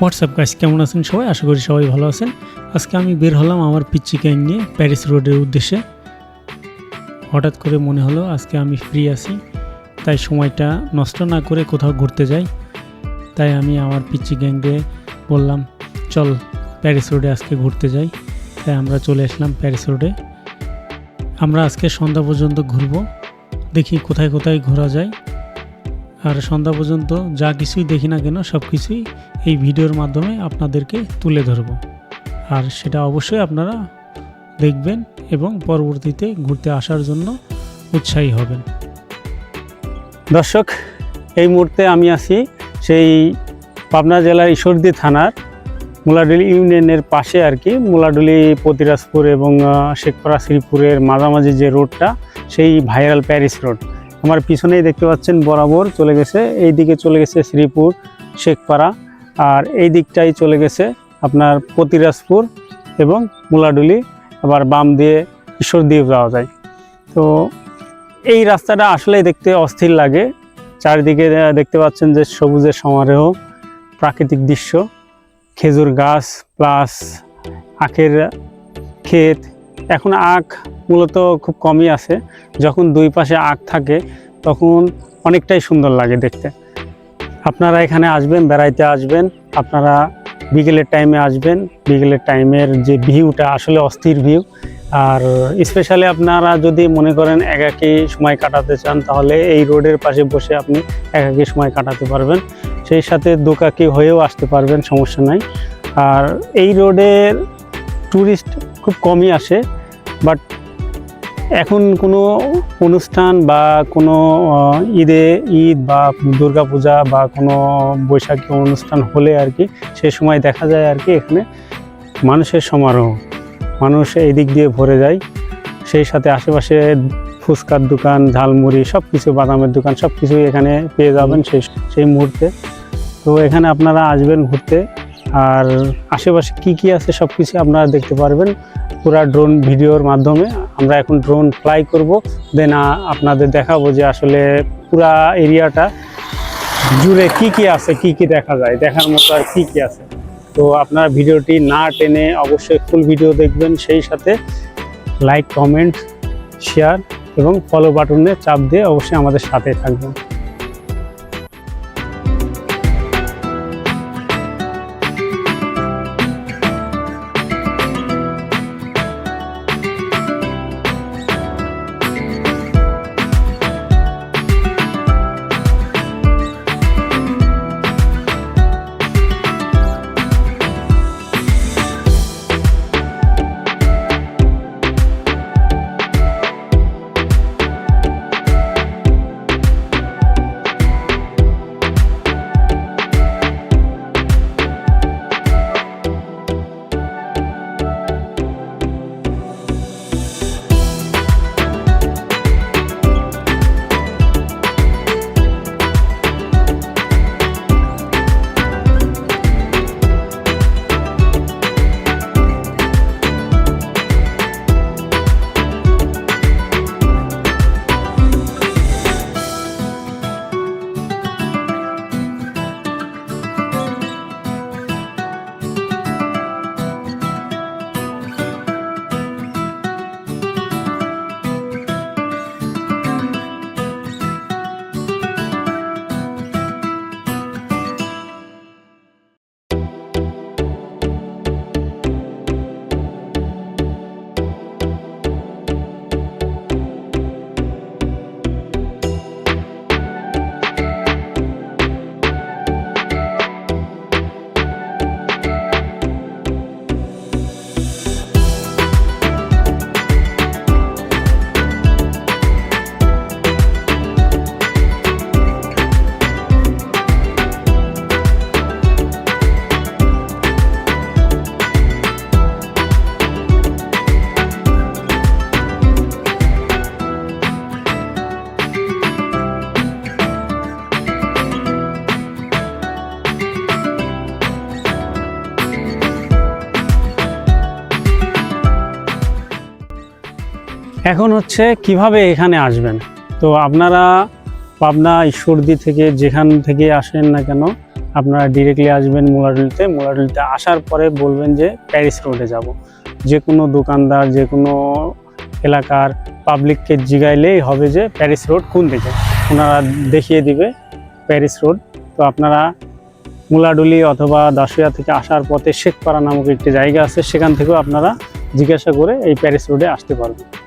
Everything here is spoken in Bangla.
হোয়াটসঅ্যাপ গাইস কেমন আছেন সবাই? আশা করি সবাই ভালো আছেন। আজকে আমি বের হলাম আমার পিচ্চি গ্যাং নিয়ে প্যারিস রোডের উদ্দেশ্যে। হঠাৎ করে মনে হলো আজকে আমি ফ্রি আছি, তাই সময়টা নষ্ট না করে কোথাও ঘুরতে যাই। তাই আমি আমার পিচ্চি গ্যাংকে বললাম, চল প্যারিস রোডে আজকে ঘুরতে যাই। তাই আমরা চলে আসলাম প্যারিস রোডে আমরা আজকে সন্ধ্যা পর্যন্ত ঘুরবো, দেখি কোথায় কোথায় ঘোরা যায়। আর সন্ধ্যা পর্যন্ত যা কিছুই দেখি না কেন সব কিছুই এই ভিডিওর মাধ্যমে আপনাদেরকে তুলে ধরব। আর সেটা অবশ্যই আপনারা দেখবেন এবং পরবর্তীতে ঘুরতে আসার জন্য উৎসাহী হবেন। দর্শক, এই মুহূর্তে আমি আছি সেই পাবনা জেলার ঈশ্বরদী থানার মুলাডুলি ইউনিয়নের পাশে আর কি। মুলাডুলি পতিরাজপুর এবং শেখপাড়া, শ্রীপুরের মাঝামাঝি যে রোডটা, সেই ভাইরাল প্যারিস রোড। আমার পিছনেই দেখতে পাচ্ছেন বরাবর চলে গেছে এই দিকে চলে গেছে শ্রীপুর, শেখপাড়া। আর এই দিকটাই চলে গেছে আপনার পতিরাজপুর এবং মুলাডুলি, আবার বাম দিয়ে ঈশ্বরদীও যাওয়া যায়। তো এই রাস্তাটা আসলেই দেখতে অস্থির লাগে। চারিদিকে দেখতে পাচ্ছেন যে সবুজের সমারোহ, প্রাকৃতিক দৃশ্য, খেজুর গাছ প্লাস আখের ক্ষেত। এখন আখ মূলত খুব কমই আছে। যখন দুই পাশে আখ থাকে, তখন অনেকটাই সুন্দর লাগে দেখতে। আপনারা এখানে আসবেন, বেড়াইতে আসবেন, আপনারা বিকেলের টাইমে আসবেন, বিকেলের টাইমের যে ভিউটা, আসলে অস্থির ভিউ। আর স্পেশালি আপনারা যদি মনে করেন একাকী সময় কাটাতে চান, তাহলে এই রোডের পাশে বসে আপনি একাকী সময় কাটাতে পারবেন। সেই সাথে দোকাকি হয়েও আসতে পারবেন, সমস্যা নাই। আর এই রোডের ট্যুরিস্ট খুব কমই আসে বাট এখন কোনো অনুষ্ঠান বা কোনো ঈদে ঈদ বা দুর্গাপূজা বা কোনো বৈশাখী অনুষ্ঠান হলে আর কি, সে সময় দেখা যায় আর কি এখানে মানুষের সমারোহ। মানুষ এই দিক দিয়ে ভরে যায়। সেই সাথে আশেপাশে ফুচকার দোকান, ঝালমুড়ি সব কিছু বাদামের দোকান সব কিছুই এখানে পেয়ে যাবেন সেই সেই মুহূর্তে। তো এখানে আপনারা আসবেন ঘুরতে। আর আশেপাশে কি কি আছে সব কিছু আপনারা দেখতে পারবেন। পুরা ড্রোন ভিডিওর মাধ্যমে। আমরা এখন ড্রোন ফ্লাই করব। দেন আপনাদের দেখাবো যে আসলে পুরা এরিয়াটা জুড়ে কি কি আছে, কি কি দেখা যায়। দেখার মতো আর কি কি আছে। তো আপনারা ভিডিওটি না টেনে অবশ্যই ফুল ভিডিও দেখবেন। সেই সাথে লাইক কমেন্ট শেয়ার এবং ফলো বাটনে চাপ দিয়ে অবশ্যই আমাদের সাথে থাকবেন। এখন হচ্ছে কীভাবে এখানে আসবেন? তো আপনারা পাবনা ঈশ্বরদী থেকে যেখান থেকে আসেন না কেন, আপনারা ডিরেক্টলি আসবেন মোলাডুলিতে। মোলাডুলিতে আসার পরে বলবেন যে প্যারিস রোডে যাব। যে কোনো দোকানদার যে কোনো এলাকার পাবলিককে জিগাইলেই হবে যে প্যারিস রোড কোন দিকে। ওনারা দেখিয়ে দিবে প্যারিস রোড। তো আপনারা মুলাডুলি অথবা দাসুয়া থেকে আসার পথে শেখপাড়া নামক একটি জায়গা আছে, সেখান থেকেও আপনারা জিজ্ঞাসা করে এই প্যারিস রোডে আসতে পারবেন।